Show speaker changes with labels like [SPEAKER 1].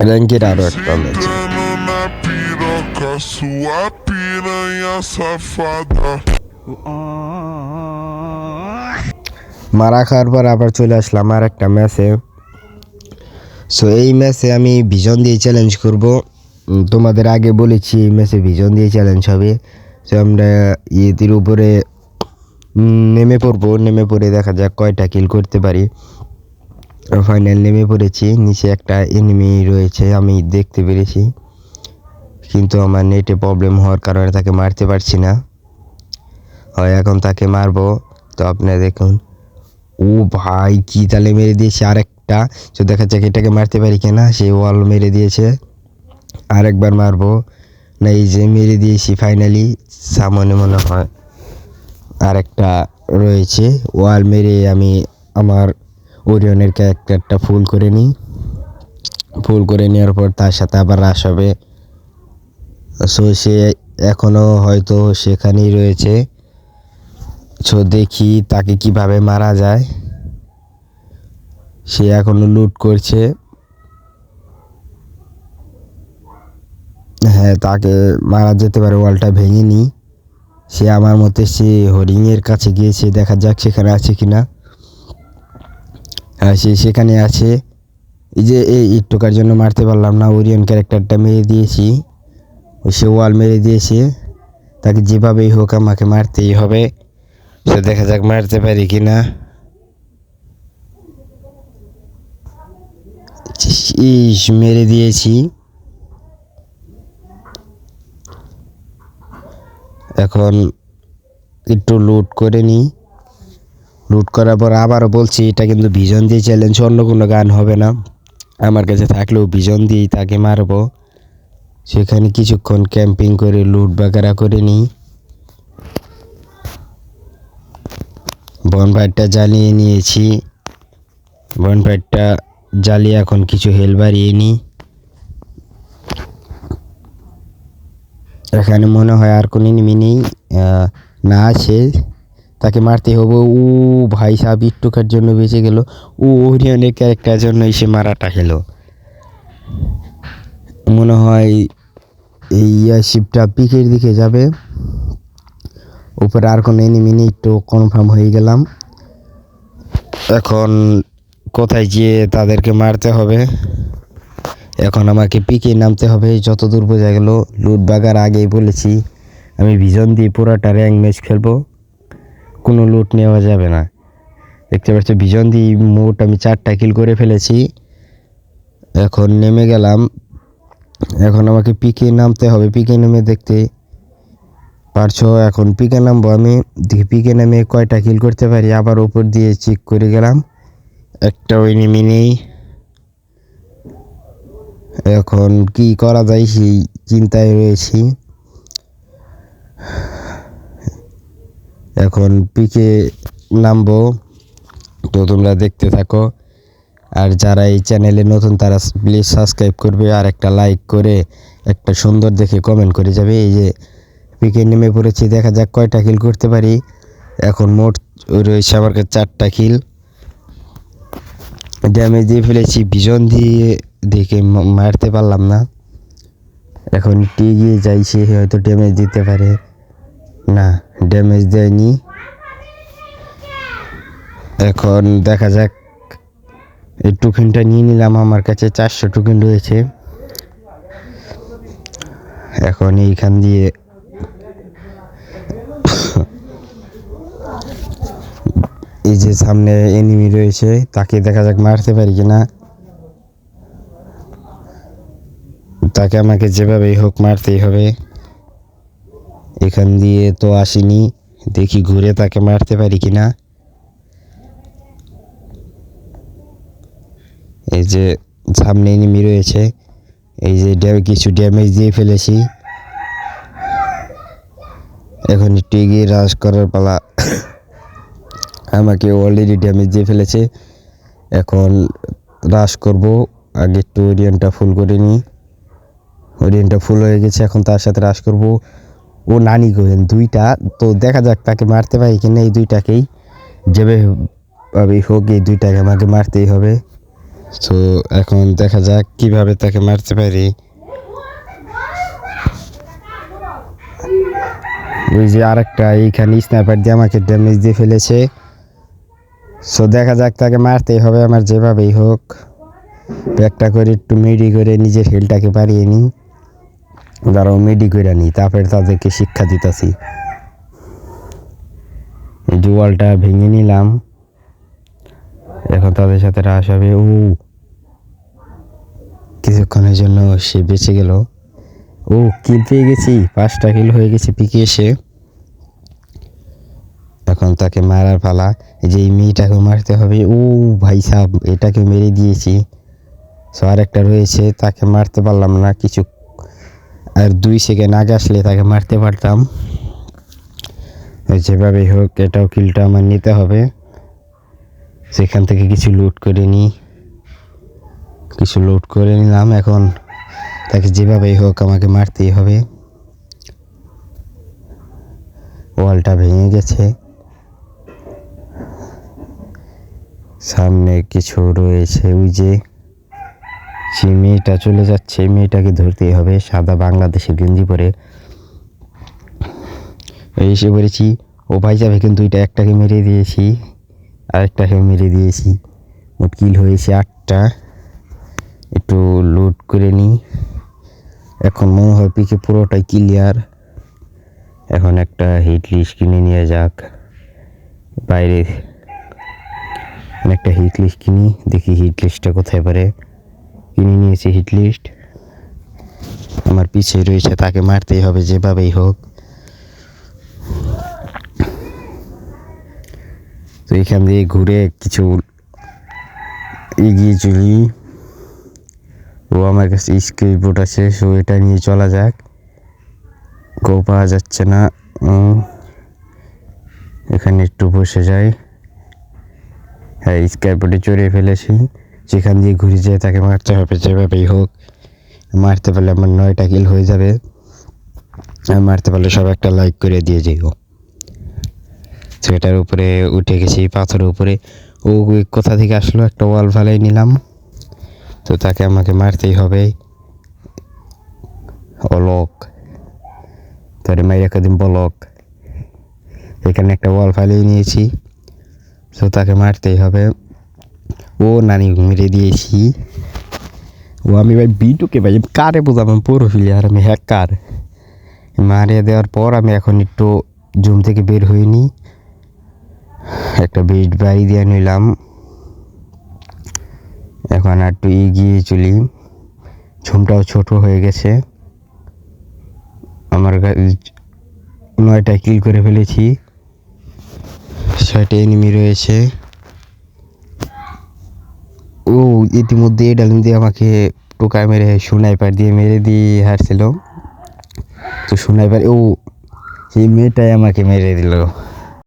[SPEAKER 1] র্যাঙ্কের আরও একটা ম্যাচ. মারা খাওয়ার পর আবার চলে আসলাম আর একটা ম্যাচে সো এই ম্যাচে আমি ভিজন দিয়ে চ্যালেঞ্জ করব তোমাদের আগে বলেছি এই ম্যাচে ভিজন দিয়ে চ্যালেঞ্জ হবে সো আমরা ইয়েতির উপরে নেমে পড়ব নেমে পড়ে দেখা যাক কয়টা কিল করতে পারি ফাইনাল নেমে পড়েছি, নিচে একটা এনিমি রয়েছে, আমি দেখতে পেরেছি। কিন্তু আমার নেটে প্রবলেম হওয়ার কারণে তাকে মারতে পারছি না। হয় এখন তাকে মারবো, তো আপনারা দেখুন। ও ভাই, কি তালে মেরে দিয়েছে আরেকটা। তো দেখা যাক এটাকে মারতে পারি কিনা সে ওয়াল মেরে দিয়েছে। আরেকবার মারবো। না, এই যে মেরে দিয়েছি ফাইনালি সামনে মনে হয় আরেকটা রয়েছে। ওয়াল মেরে আমি আমার ওরিয়নের ক্যারেক্টারটা ফুল করে নিই। ফুল করে নেওয়ার পর তার সাথে আবার রাস হবে। সো সে এখনও হয়তো সেখানেই রয়েছে। সো দেখি তাকে কীভাবে মারা যায়। সে এখনও লুট করছে। হ্যাঁ তাকে মারা যেতে পারে, ওয়ালটা ভেঙে নি সে আমার মতে সে হরিংয়ের কাছে গিয়েছে দেখা যাক সেখানে আছে হ্যাঁ সে সেখানে আছে এই যে এই একটুকার জন্য মারতে পারলাম না, ওরিয়ন ক্যারেক্টারটা মেরে দিয়েছি। সে ওয়াল মেরে দিয়েছে। তাকে যেভাবেই হোক আমাকে মারতেই হবে। সে দেখা যাক মারতে পারি কি না ইস, মেরে দিয়েছি। এখন একটু লুট করে নিই। লুট করার পর আবারও বলছি, এটা কিন্তু ভিজন দিয়ে চ্যালেঞ্জ অন্য কোনো গান হবে না। আমার কাছে থাকলেও ভিজন দিয়েই তাকে মারবো। সেখানে কিছুক্ষণ ক্যাম্পিং করে লুট বাগারা করে নিই। বনফায়ারটা জ্বালিয়ে নিয়েছি। বনফায়ারটা জ্বালিয়ে এখন কিছু হেল বাড়িয়ে নিই। এখানে মনে হয় আর কোনো এনিমি নেই। না আছে। তাকে মারতে হবে। ও ভাই সাহেব একটুকার জন্য বেঁচে গেল। ও ওরিয়নের ক্যারেক্টার জন্য এসে মারাটা খেলো। মনে হয় এই শিপটা পিকের দিকে যাবে। উপরে আর কোনো এনিমি নেই একটু কনফার্ম হয়ে গেলাম। এখন কোথায় গিয়ে তাদেরকে মারতে হবে? এখন আমাকে পিকে নামতে হবে যত দূর বোঝা গেল। লুট বাগার আগেই বলেছি, আমি ভিজন দিয়ে পুরোটা র্যাঙ্ক ম্যাচ খেলব। কোনো লুট নেওয়া যাবে না। দেখতে পাচ্ছ ভিজন দিয়ে মোট আমি চারটা কিল করে ফেলেছি। এখন নেমে গেলাম। এখন আমাকে পিকে নামতে হবে। পিকে নেমে দেখতে পারছ, এখন পিকে নামবো আমি। পিকে নামে কয়টা কিল করতে পারি। আবার উপর দিয়ে চেক করে গেলাম। একটা ওই নেমে নেই। এখন কি করা যায় সেই চিন্তায় রয়েছি। এখন পিকে নামবো। তো তোমরা দেখতে থাকো। আর যারা এই চ্যানেলে নতুন, তারা প্লিজ সাবস্ক্রাইব করবে আর একটা লাইক করে, একটা সুন্দর দেখে কমেন্ট করে যাবে। এই যে পিকে নেমে পড়েছি, দেখা যাক কয়টা কিল করতে পারি। এখন মোট রয়েছে আমার কাছে চারটা কিল ড্যামেজ দিয়ে ফেলেছি ভিজন দিয়ে দেখে মারতে পারলাম না। এখন এগিয়ে যাই, সে হয়তো ড্যামেজ দিতে পারে। না। ড্যামেজ দেয়নি। এখন দেখা যাক এই টোকেনটা নিয়ে নিলাম আমার কাছে, চারশো টোকেন রয়েছে। এখন এইখান দিয়ে এই যে সামনে এনিমি রয়েছে, তাকে দেখা যাক মারতে পারি কিনা। তাকে আমাকে যেভাবেই হোক মারতেই হবে। এখান দিয়ে তো আসিনি। দেখি ঘুরে তাকে মারতে পারি কি না এই যে সামনে এনিমি রয়েছে। এই যে কিছু ড্যামেজ দিয়ে ফেলেছি। এখন একটু এগিয়ে রাশ করার পালা। আমাকে অলরেডি ড্যামেজ দিয়ে ফেলেছে। এখন রাশ করব। আগে একটু ওরিয়নটা ফুল করে নিই। ওরিয়নটা ফুল হয়ে গেছে। এখন তার সাথে রাশ করব। ও নানি গোয়েন দুইটা। তো দেখা যাক তাকে মারতে পারি কিনা এই দুইটাকেই। যেভাবে হোক, এই দুইটাকে আমাকে মারতেই হবে। তো এখন দেখা যাক কীভাবে তাকে মারতে পারি। ওই যে আরেকটা, এইখানে স্নাইপার দিয়ে আমাকে ড্যামেজ দিয়ে ফেলেছে। সো দেখা যাক তাকে মারতেই হবে, আমার যেভাবেই হোক। একটা করে একটু মেডি করে নিজের হেলটাকে বাড়িয়ে নিই। দাঁড়াও মেডি করে নি তারপরে তাদেরকে শিক্ষা দিতেছি। এই ভেঙে নিলাম। এখন তাদের সাথে রাস হবে। ও কিছুক্ষণের জন্য সে বেঁচে গেল। ও কিল পেয়ে গেছি। পাঁচটা কিল হয়ে গেছে পিকে এসে। এখন তাকে মারার পালা। যে এই মেয়েটাকে মারতে হবে। ও ভাই সাহ এটাকে মেরে দিয়েছি। সো আরেকটা রয়েছে, তাকে মারতে পারলাম না। কিছু আর দুই সেকেন্ড আগে আসলে তাকে মারতে পারতাম। যেভাবেই হোক, এটাও কিলটা আমার নিতে হবে। সেখান থেকে কিছু লুট করে নিই কিছু লুট করে নিলাম। এখন তাকে যেভাবেই হোক আমাকে মারতেই হবে। ওয়ালটা ভেঙে গেছে। সামনে কিছু রয়েছে, ওই যে সেই মেয়েটা চলে যাচ্ছে, মেয়েটাকে ধরতেই হবে সাদা বাংলাদেশের গেঞ্জি পরে। এসে পড়েছি। ও ভাই যাবে কিন্তু দুইটা, একটাকে মেরে দিয়েছি, আরেকটাকে মেরে দিয়েছি। মোট কিল হয়েছে আটটা। একটু লোড করে নিই। এখন মনে হয় পিকে পুরোটাই ক্লিয়ার এখন একটা হিট লিস্ট কিনে নিয়ে যাক। বাইরে, একটা হিট লিস্ট কিনি, দেখি হিট লিস্টটা কোথায় পারে কিনে নিয়েছি হিট লিস্ট আমার পিছিয়ে রয়েছে, তাকে মারতেই হবে যেভাবেই হোক। তো এখান দিয়ে ঘুরে কিছু এগিয়ে চলি। ও আমার কাছে স্কেপ বোর্ড আছে সো এটা নিয়ে চলা যাক। গো পাওয়া যাচ্ছে না। এখানে একটু বসে যাই। হ্যাঁ স্কাইবোর্ডে চড়িয়ে ফেলেছি। যেখান দিয়ে ঘুরে যেয়ে তাকে মারতে হবে, যেভাবেই হোক। মারতে পারলে আমার নয়টা কিল হয়ে যাবে। আর মারতে পারলে সব একটা লাইক করে দিয়ে যাইও সেটার উপরে উঠে গেছি, পাথরের উপরে। ও কোথা থেকে আসলো? একটা ওয়াল ফালাই নিলাম। তো তাকে আমাকে মারতেই হবে। অলোক। তোরে মাইরা কদিন বলক। এখানে একটা ওয়াল ফালিয়ে নিয়েছি। তো তাকে মারতেই হবে। ও নানি মেরে দিয়েছি। ও আমি ভাই বিটুকে ভাই, কারে বোঝাম আমি পুরো ফিলি আর আমি হ্যাকার। মারিয়ে দেওয়ার পর আমি এখন একটু জুম থেকে বের হইনি। একটা বেড বাড়ি দিয়ে নিলাম। এখন আর একটু এগিয়ে চলি। ঝুমটাও ছোট হয়ে গেছে। আমার নয়টা কিল করে ফেলেছি। ছয়টা এনিমি রয়েছে। ও ইতিমধ্যে ডালিম দিয়ে আমাকে টোকায় মেরে সুনাইপার দিয়ে মেরে দিয়ে হারছিল। তো সুনাইপার, ও সেই মেয়েটাই আমাকে মেরে দিল।